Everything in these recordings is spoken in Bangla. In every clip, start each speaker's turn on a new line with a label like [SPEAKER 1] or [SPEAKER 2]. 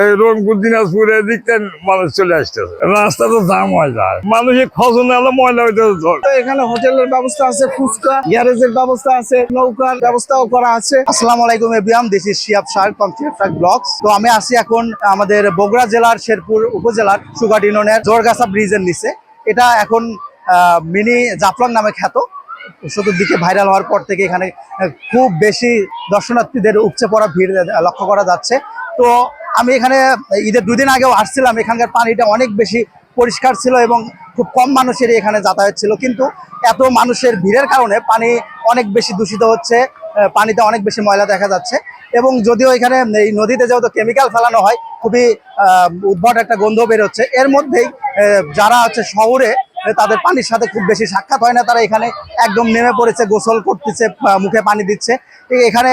[SPEAKER 1] এই রংপুর, দিনাজপুরে দিকতে মানুষ চলে আসতেছে। রাস্তা তো জাম হয়ে যায়। মানুষের খজন এলো ময়লা হইতে
[SPEAKER 2] এখানে হোটেলের ব্যবস্থা আছে, ফুচকা, গ্যারেজের ব্যবস্থা আছে, নৌকার ব্যবস্থাও করা আছে।
[SPEAKER 3] আসসালামু আলাইকুম everyone, this is Shiyab Shah from vlogs তো আমি আছি এখন আমাদের বগুড়া জেলার শেরপুর উপজেলার সুগাট ইউনিয়নের জোরগাছা ব্রিজের নিচে। এটা এখন মিনি জাফলং নামে খ্যাত। চতুর্দিকে ভাইরাল হওয়ার পর থেকে এখানে খুব বেশি দর্শনার্থীদের উপচে পড়া ভিড় লক্ষ্য করা যাচ্ছে। তো আমি এখানে, ঈদের দুদিন আগেও আসছিলাম, এখানকার পানিটা অনেক বেশি পরিষ্কার ছিল এবং খুব কম মানুষেরই এখানে যাতায়াত ছিল, কিন্তু এত মানুষের ভিড়ের কারণে পানি অনেক বেশি দূষিত হচ্ছে পানিতে অনেক বেশি ময়লা দেখা যাচ্ছে এবং যদিও এখানে এই নদীতে যেহেতু কেমিক্যাল ফেলানো হয়, খুবই উদ্ভট একটা গন্ধ বেরোচ্ছে, এর মধ্যেই যারা হচ্ছে শহরে তাদের পানির সাথে খুব বেশি সাক্ষাৎ হয় না, তারা এখানে একদম নেমে পড়েছে, গোসল করতেছে মুখে পানি দিচ্ছে এখানে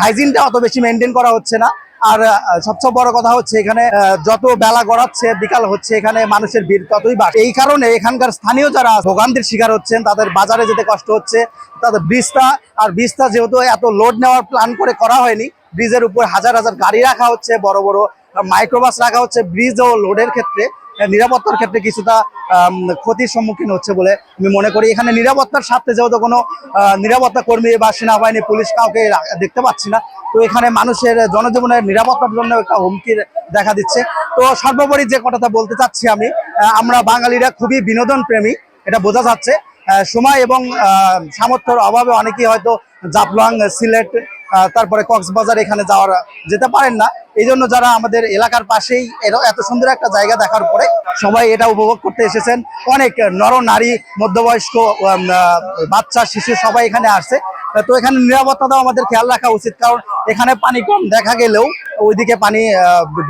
[SPEAKER 3] হাইজিনটা অত বেশি মেনটেন করা হচ্ছে না আর সবচেয়ে বড় কথা হচ্ছে এখানে যত বেলা গড়াচ্ছে, বিকাল হচ্ছে, এখানে মানুষের ভিড় ততই বাড়ছে। এই কারণে এখানকার স্থানীয় যারা ভোগান্তির শিকার হচ্ছেন, তাদের বাজারে যেতে কষ্ট হচ্ছে। তাদের ব্রিজটা, আর ব্রিজটা যেহেতু এত লোড নেওয়ার প্ল্যান করে করা হয়নি, ব্রিজের উপর হাজার হাজার গাড়ি রাখা হচ্ছে, বড় বড় মাইক্রোবাস রাখা হচ্ছে ব্রিজ ও লোডের ক্ষেত্রে। নিরাপত্তার ক্ষেত্রে কিছুটা ক্ষতির সম্মুখীন হচ্ছে বলে আমি মনে করি। এখানে নিরাপত্তার স্বার্থে যেহেতু কোনো নিরাপত্তা কর্মী বা সেনাবাহিনী, পুলিশ কাউকে দেখতে পাচ্ছি না। তো এখানে মানুষের জনজীবনের নিরাপত্তার জন্য একটা হুমকির দেখা দিচ্ছে। তো সর্বোপরি যে কথাটা বলতে চাচ্ছি আমি আমরা বাঙালিরা খুবই বিনোদন প্রেমী, এটা বোঝা যাচ্ছে। সময় এবং সামর্থ্যের অভাবে অনেকেই হয়তো জাফলং, সিলেট তারপরে কক্সবাজার এখানে যাওয়ার, যেতে পারেন না। এই জন্য যারা আমাদের এলাকার পাশেই এত সুন্দর একটা জায়গা দেখার পরে সবাই এটা উপভোগ করতে এসেছেন। অনেক নর, নারী, মধ্যবয়স্ক বাচ্চা, শিশু সবাই এখানে আসছে। তো এখানে নিরাপত্তাটাও আমাদের খেয়াল রাখা উচিত, কারণ এখানে পানি কম দেখা গেলেও ওইদিকে পানি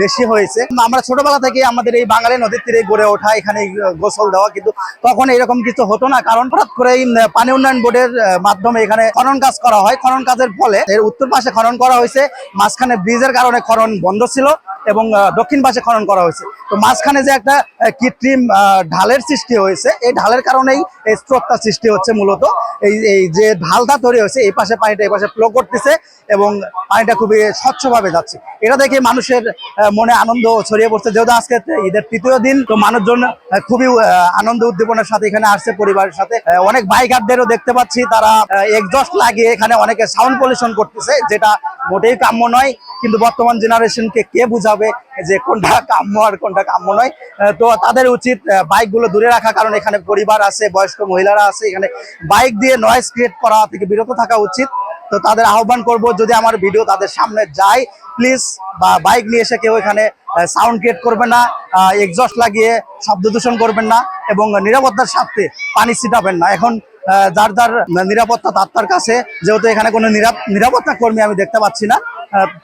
[SPEAKER 3] বেশি হয়েছে। আমরা ছোটবেলা থেকে আমাদের এই বাঙালি নদীর তীরে গড়ে ওঠা, এখানে গোসল দেওয়া, কিন্তু তখন এরকম কিছু হতো না, কারণ হঠাৎ করে পানি উন্নয়ন বোর্ডের মাধ্যমে এখানে খনন কাজ করা হয়। খনন কাজের ফলে এর উত্তর পাশে খনন করা হয়েছে, মাঝখানে ব্রিজের কারণে খনন বন্ধ ছিল এবং দক্ষিণ পাশে খনন করা হয়েছে। তো মাঝখানে যে একটা কৃত্রিম ঢালের সৃষ্টি হয়েছে, এই ঢালের কারণেই এই স্রোতটা সৃষ্টি হচ্ছে মূলত। এই এই যে ঢালটা তৈরি হয়েছে, এই পাশে পানিটা, এই পাশে ফ্লো করতেছে এবং পানিটা খুবই স্বচ্ছভাবে যাচ্ছে। এটা দেখে মানুষের মনে আনন্দ ছড়িয়ে পড়ছে। যেহেতু আজকে ঈদের তৃতীয় দিন, তো মানুষজন খুবই আনন্দ উদ্দীপনার সাথে এখানে আসছে পরিবারের সাথে। অনেক বাইকারদেরও দেখতে পাচ্ছি, তারা এক্সস্ট লাগিয়ে এখানে অনেকে সাউন্ড পলিউশন করতেছে, যেটা মোটেই কাম্য নয়, কিন্তু বর্তমান জেনারেশনকে কে বুঝাবে যে কোনটা কাম্য আর কোনটা কাম্য নয়? তো তাদের উচিত বাইকগুলো দূরে রাখা, কারণ এখানে পরিবার আছে, বয়স্ক মহিলারা আছে, এখানে বাইক দিয়ে নয়েজ ক্রিয়েট করা থেকে বিরত থাকা উচিত। তো তাদের আহ্বান করব, যদি আমার ভিডিও তাদের সামনে যায় প্লিজ বা বাইক নিয়ে এসে কেউ এখানে সাউন্ড ক্রিয়েট করবেন না এক্সস্ট লাগিয়ে শব্দ দূষণ করবেন না, এবং নিরাপত্তার স্বার্থে পানি ছিটাবেন না। এখন যার যার নিরাপত্তা তার তার কাছে, যেহেতু এখানে কোনো নিরাপ- নিরাপত্তা কর্মী আমি দেখতে পাচ্ছি না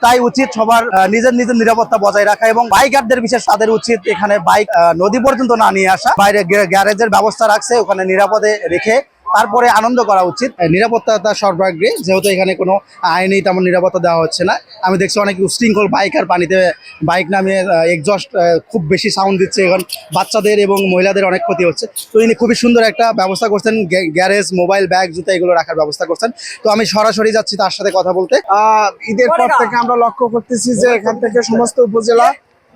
[SPEAKER 3] তাই উচিত সবার নিজের নিজের নিরাপত্তা বজায় রাখা এবং বাইকারদের বিশেষ তাদের উচিত এখানে বাইক নদী পর্যন্ত না নিয়ে আসা, বাইরে গ্যা- গ্যারেজের ব্যবস্থা রাখছে, ওখানে নিরাপদে রেখে তারপরে আনন্দ করা উচিত। নিরাপত্তা সর্বাগ্রে যেহেতু এখানে কোনো আইনেই তেমন নিরাপত্তা দেওয়া হচ্ছে না। আমি দেখছি অনেক উশৃঙ্খল বাইক আর পানিতে বাইক নামিয়ে এক্সস্ট খুব বেশি সাউন্ড দিচ্ছে এখন। বাচ্চাদের এবং মহিলাদের অনেক ক্ষতি হচ্ছে। তো ইনি খুবই সুন্দর একটা ব্যবস্থা করছেন গ্যারেজ মোবাইল ব্যাগ জুতা এগুলো রাখার ব্যবস্থা করছেন। তো আমি সরাসরি যাচ্ছি তার সাথে কথা বলতে।
[SPEAKER 2] আহ, ঈদের পর থেকে আমরা লক্ষ্য করতেছি যে এখান থেকে সমস্ত উপজেলা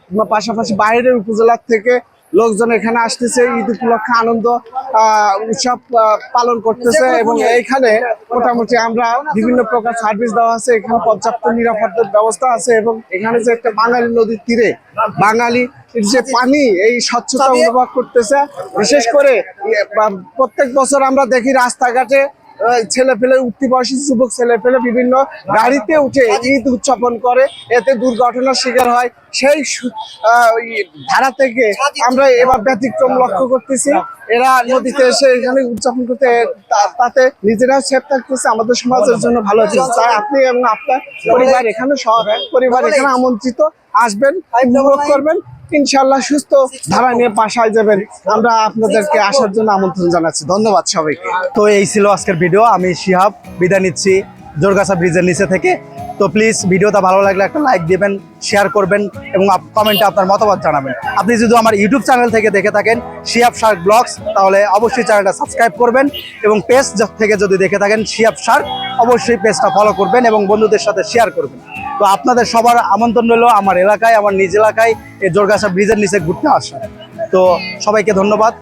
[SPEAKER 2] বা পাশাপাশি বাইরের উপজেলার থেকে লোকজন এখানে আসতেছে ঈদ উপলক্ষে আনন্দ উৎসব পালন করতেছে এবং এইখানে মোটামুটি আমরা বিভিন্ন প্রকার সার্ভিস দেওয়া আছে। এখানে পর্যাপ্ত নিরাপত্তার ব্যবস্থা আছে এবং এখানে যে একটা বাঙালি নদীর তীরে বাঙালি যে পানি এই স্বচ্ছতা অনুভব করতেছে। বিশেষ করে ইয়ে, প্রত্যেক বছর আমরা দেখি রাস্তাঘাটে ছেলে পেলে উঠতি বয়সী যুবক ছেলে পেলে বিভিন্ন গাড়িতে উঠে ঈদ উদযাপন করে। এতে দুর্ঘটনার শিকার হয়। সেই ধারা থেকে আমরা এবার ব্যতিক্রম লক্ষ্য করতেছি। এরা নদীতে এসে এখানে উদযাপন করতে তাতে নিজেরাও সেফ থাকতেছে, আমাদের সমাজের জন্য ভালো হচ্ছে তাই আপনি এবং আপনার পরিবার এখানে পরিবার এখানে আমন্ত্রিত আসবেন, উপভোগ করবেন। ইনশাল্লাহ সুস্থ ধারা নিয়ে বাসায় যাবেন। আমরা আপনাদেরকে আসার জন্য আমন্ত্রণ জানাচ্ছি। ধন্যবাদ সবাইকে।
[SPEAKER 3] তো এই ছিল আজকের ভিডিও। আমি শিহাব, বিদায় নিচ্ছি জোরগাছা ব্রিজের নিচে থেকে। তো প্লিজ ভিডিওটা ভালো লাগলে একটা লাইক দিবেন শেয়ার করবেন এবং কমেন্টে আপনার মতামত জানাবেন। আপনি যদি আমার ইউটিউব চ্যানেল থেকে দেখে থাকেন শিয়াব শার্ক ব্লগস, তাহলে অবশ্যই চ্যানেলটা সাবস্ক্রাইব করবেন এবং পেজ থেকে যদি দেখে থাকেন শিয়াব শার্ক, অবশ্যই পেজটা ফলো করবেন এবং বন্ধুদের সাথে শেয়ার করবেন। তো আপনাদের সবার আমন্ত্রণ রইল আমার এলাকায়, আমার নিজ এলাকায়। এই জোরগাছা ব্রিজের নিচে ঘুরতে আসা তো সবাইকে ধন্যবাদ।